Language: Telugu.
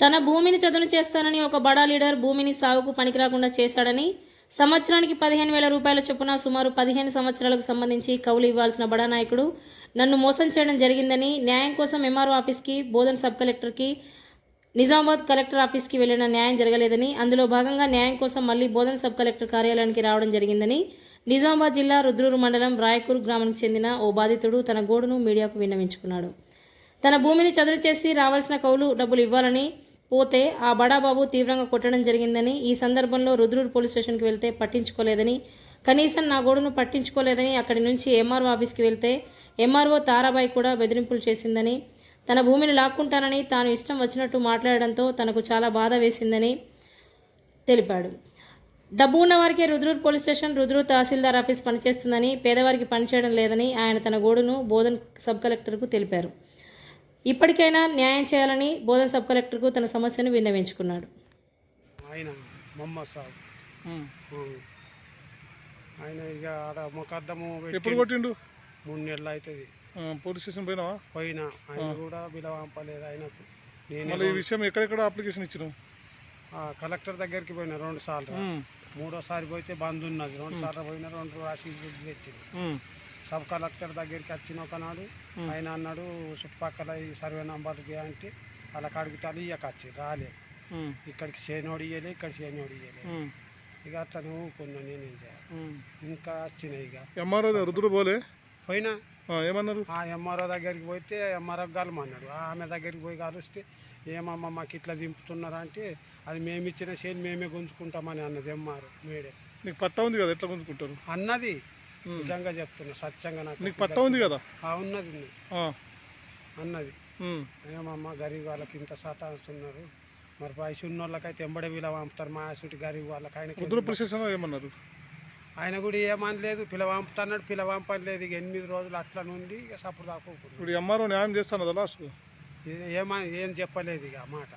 తన భూమిని చదును చేస్తానని ఒక బడా లీడర్ భూమిని సాగుకు పనికిరాకుండా చేశాడని సంవత్సరానికి పదిహేను వేల రూపాయల చొప్పున సుమారు పదిహేను సంవత్సరాలకు సంబంధించి కౌలు ఇవ్వాల్సిన బడా నాయకుడు నన్ను మోసం చేయడం జరిగిందని న్యాయం కోసం ఎంఆర్ఓ ఆఫీస్కి బోధన్ సబ్ కలెక్టర్కి నిజామాబాద్ కలెక్టర్ ఆఫీస్కి వెళ్ళిన న్యాయం జరగలేదని అందులో భాగంగా న్యాయం కోసం మళ్ళీ బోధన్ సబ్ కలెక్టర్ కార్యాలయానికి రావడం జరిగిందని నిజామాబాద్ జిల్లా రుద్రూరు మండలం రాయకూర్ గ్రామానికి చెందిన ఓ బాధితుడు తన గోడును మీడియాకు విన్నవించుకున్నాడు. తన భూమిని చదును చేసి రావాల్సిన కౌలు డబ్బులు ఇవ్వాలని పోతే ఆ బడాబాబు తీవ్రంగా కొట్టడం జరిగిందని ఈ సందర్భంలో రుద్రూరు పోలీస్ స్టేషన్కి వెళ్తే పట్టించుకోలేదని కనీసం నా గోడును పట్టించుకోలేదని అక్కడి నుంచి ఎంఆర్ఓ ఆఫీస్కి వెళ్తే ఎంఆర్ఓ తారాబాయి కూడా బెదిరింపులు చేసిందని తన భూమిని లాక్కుంటానని తాను ఇష్టం వచ్చినట్టు మాట్లాడడంతో తనకు చాలా బాధ వేసిందని తెలిపాడు. డబ్బు ఉన్నవారికే Rudrur Rudrur police station Rudrur tahsildar office పనిచేస్తుందని పేదవారికి పనిచేయడం లేదని ఆయన తన గోడును బోధన్ సబ్ కలెక్టర్కు తెలిపారు. ఇప్పటికైనా న్యాయం చేయాలని బోధన్ సబ్ కలెక్టర్కు తన సమస్యను విన్నవించుకున్నాడు. ఆయన మొహమ్మద్ సాబ్. ఆయన ఇక ఆడ ముఖద్దము ఎప్పుడు కొట్టిండు? మూడు నెలలు అవుతుంది. ఆ, పోలీస్ స్టేషన్ పోయినావా? పోయినా. ఆయన కూడా బిలవంపలేదు ఆయనకు. నేను ఈ విషయం ఎక్కడెక్కడ అప్లికేషన్ ఇచ్చినావు ఆ కలెక్టర్ దగ్గరికి పోయినా రెండు సార్లు. మూడోసారి పోతే బంద్ ఉన్నది. రెండు సార్లు పోయినా రెండు రాసి తెచ్చింది. సబ్ కలెక్టర్ దగ్గరికి వచ్చిన ఒకనాడు ఆయన అన్నాడు చుట్టుపక్కల ఈ సర్వే నంబర్కి అంటే అలా అడుగుతాను ఇయ్యక వచ్చి రాలే. ఇక్కడికి చేనోడు ఇయ్యలే ఇక్కడ చేనోడు ఇయ్యలే. ఇక అట్లా ఊరుకున్నా నేనేం చేయాలి. ఇంకా వచ్చినాయి ఇక. ఎంఆర్ఓ రుద్రు పోలే? పోయినా? ఆ, ఏమన్నారు? ఆ ఎంఆర్ఓ దగ్గరికి పోతే ఎంఆర్ఓ కలమన్నాడు ఆమె దగ్గరికి పోయి కలిస్తే ఏమమ్మా మాకు ఇట్లా దింపుతున్నారా? అంటే అది మేము ఇచ్చిన చేను మేమే గుంజుకుంటామని అన్నది ఎంఆర్ఓ మేడే. నీకు పట్టా ఉంది కదా ఎట్లా గుంజుకుంటారు? అన్నది. నిజంగా చెప్తున్నా సత్యంగా నాకు నీకు పట్టా ఉంది కదా? ఆ, ఉన్నది. అన్నది. ఏమమ్మా గరీబ్ వాళ్ళకి ఇంత సతాయిస్తున్నారు మరి పైసలు ఉన్న వాళ్ళకైతే ఎంబడే వీళ్ళ పంపుతారు మా ఆసుటి గరీబ్ వాళ్ళకి స్టేషన్ ఏమన్నారు? ఆయన కూడా ఏమనలేదు పిల్ల పంపుతున్నాడు పిల్ల పంపలేదు. ఇక ఎనిమిది రోజులు అట్లా నుండి ఇక సప్పుడు దాకోకుండా ఎంఆర్ఓ న్యాయం చేస్తాను లాస్ట్ ఏమా ఏం చెప్పలేదు ఇక ఆ మాట.